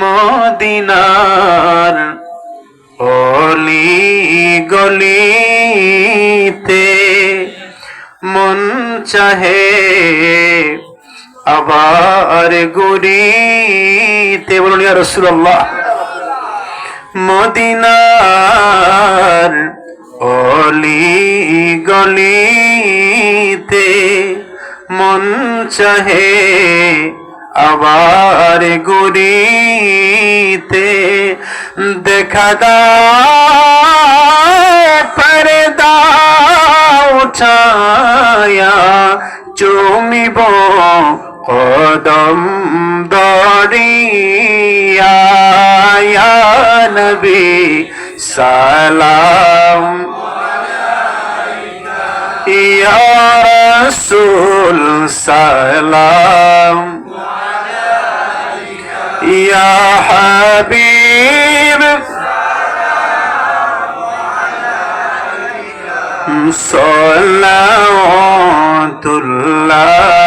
মদিনার অলি গলিতে মন চাহে আবার গুরিতে। বলুন রাসূলুল্লাহ মদিনার অলি গলিতে মন চাহে আবার গুরিতে দেখা পরদা উঠায়া চুমিব কদম দরিয়া নবী সালাম। ইয়া রাসূল السلام. يا حبيب. صلوات الله